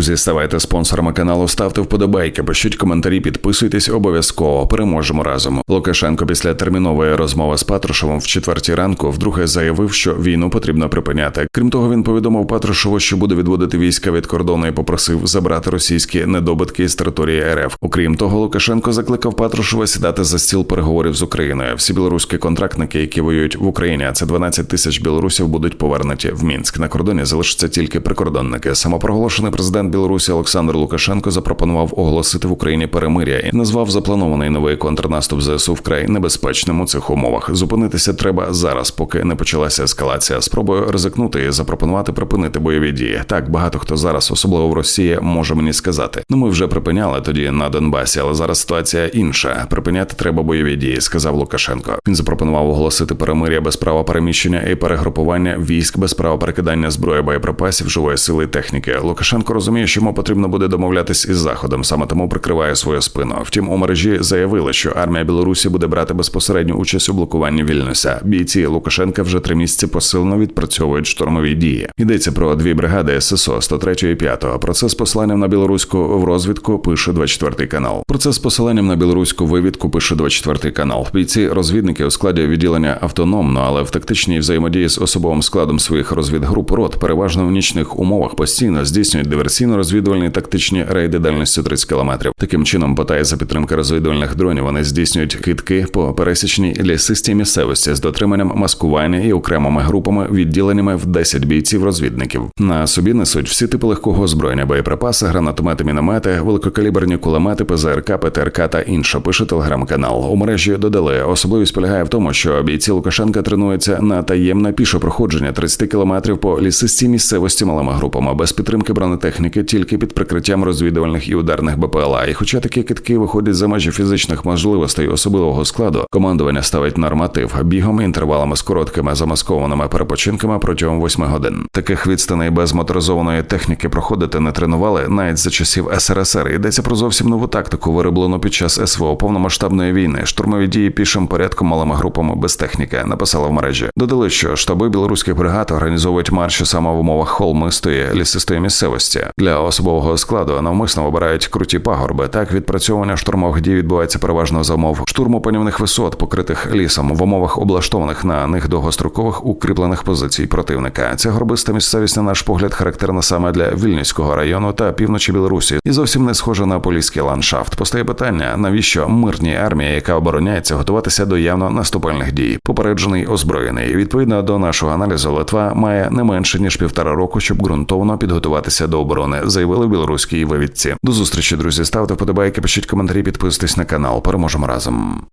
Друзі, ставайте спонсорами каналу, ставте вподобайки, пишіть коментарі, підписуйтесь обов'язково. Переможемо разом. Лукашенко після термінової розмови з Патрушевим в четвертій ранку вдруге заявив, що війну потрібно припиняти. Крім того, він повідомив Патрушеву, що буде відводити війська від кордону і попросив забрати російські недобитки із території РФ. Окрім того, Лукашенко закликав Патрушева сідати за стіл переговорів з Україною. Всі білоруські контрактники, які воюють в Україні, а це 12 тисяч білорусів, будуть повернуті в Мінськ. На кордоні залишаться тільки прикордонники. Самопроголошений президент Білорусі Олександр Лукашенко запропонував оголосити в Україні перемиря і назвав запланований новий контрнаступ ЗСУ вкрай небезпечним у цих умовах. Зупинитися треба зараз, поки не почалася ескалація. Спробую ризикнути і запропонувати припинити бойові дії. Так багато хто зараз, особливо в Росії, може мені сказати. Ну ми вже припиняли тоді на Донбасі, але зараз ситуація інша. Припиняти треба бойові дії, сказав Лукашенко. Він запропонував оголосити перемиря без права переміщення і перегрупування військ без права перекидання зброї боєприпасів, живої сили і техніки. Лукашенко розуміє, що йому потрібно буде домовлятись із заходом, саме тому прикриває свою спину. Втім, у мережі заявили, що армія Білорусі буде брати безпосередню участь у блокуванні Вільнюса. Бійці Лукашенка вже три місяці посилено відпрацьовують штурмові дії. Йдеться про дві бригади ССО 103 і 5. Про це з посиланням на білоруську в розвідку пише 24 канал. Про це з посиланням на білоруську вивідку пише 24 канал. Бійці розвідники у складі відділення автономно, але в тактичній взаємодії з особовим складом своїх розвідгруп рот переважно в нічних умовах постійно здійснюють диверсійно-розвідувальні тактичні рейди дальністю 30 кілометрів. Таким чином, потає за підтримки розвідувальних дронів, вони здійснюють китки по пересічній лісистій місцевості з дотриманням маскування і окремими групами, відділеннями в 10 бійців розвідників. На собі несуть всі типи легкого озброєння, боєприпаси, гранатомети, міномети, великокаліберні кулемети, ПЗРК, ПТРК та інше. Пише телеграм-канал. У мережі додали особливість полягає в тому, що бійці Лукашенка тренуються на таємне піше проходження 30 кілометрів по лісистій місцевості малими групами без підтримки бронетехніки, тільки під прикриттям розвідувальних і ударних БПЛА. І хоча такі китки виходять за межі фізичних можливостей особливого складу, командування ставить норматив бігом інтервалами з короткими замаскованими перепочинками протягом 8 годин. Таких відстаней без моторизованої техніки проходити не тренували навіть за часів СРСР. Йдеться про зовсім нову тактику, вироблену під час СВО повномасштабної війни. Штурмові дії пішим порядком малими групами без техніки. Написала в мережі. Додали, що штаби білоруських бригад організовують марші саме в умовах холмистої лісистої місцевості. Для особового складу навмисно обирають круті пагорби. Так відпрацьовування штурмових дій відбувається переважно за умов штурму висот, покритих лісом, в умовах облаштованих на них довгострокових укріплених позицій противника. Ця горбиста місцевість, на наш погляд, характерна саме для Вільнюського району та півночі Білорусі, і зовсім не схожа на поліський ландшафт. Постає питання, навіщо мирній армії, яка обороняється, готуватися до явно наступальних дій, попереджений озброєний. Відповідно до нашого аналізу, Литва має не менше ніж півтора року, щоб ґрунтовно підготуватися до оборони, заявили в білоруській вивідці. До зустрічі, друзі. Ставте вподобайки, пишіть коментарі, підписуйтесь на канал. Переможемо разом.